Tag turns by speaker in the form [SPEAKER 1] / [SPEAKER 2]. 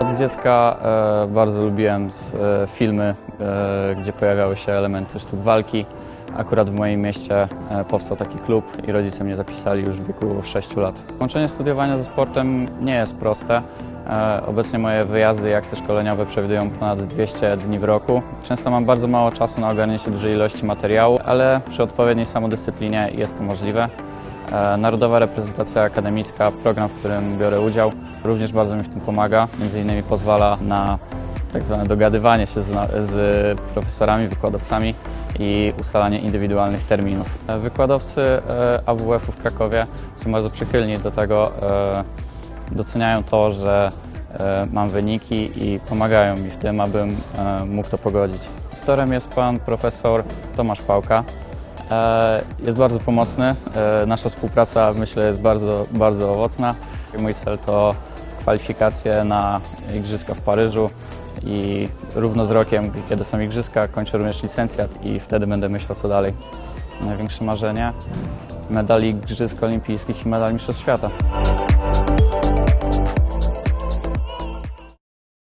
[SPEAKER 1] Od dziecka e, bardzo lubiłem z, e, filmy, e, gdzie pojawiały się elementy sztuk walki. Akurat w moim mieście e, powstał taki klub i rodzice mnie zapisali już w wieku 6 lat. Łączenie studiowania ze sportem nie jest proste. Obecnie moje wyjazdy i akcje szkoleniowe przewidują ponad 200 dni w roku. Często mam bardzo mało czasu na ogarnięcie dużej ilości materiału, ale przy odpowiedniej samodyscyplinie jest to możliwe. E, Narodowa reprezentacja akademicka, program, w którym biorę udział, również bardzo mi w tym pomaga. Między innymi pozwala na tak zwane dogadywanie się z, profesorami, wykładowcami i ustalanie indywidualnych terminów. E, Wykładowcy e, AWF-u w Krakowie są bardzo przychylni do tego, doceniają to, że mam wyniki i pomagają mi w tym, abym e, mógł to pogodzić. Tutorem jest pan profesor Tomasz Pałka. E, Jest bardzo pomocny. E, Nasza współpraca myślę jest bardzo, bardzo owocna. Mój cel to kwalifikacje na Igrzyska w Paryżu i równo z rokiem, kiedy są Igrzyska, kończę również licencjat i wtedy będę myślał co dalej. Największe marzenie medal Igrzysk Olimpijskich i medal Mistrzostw Świata.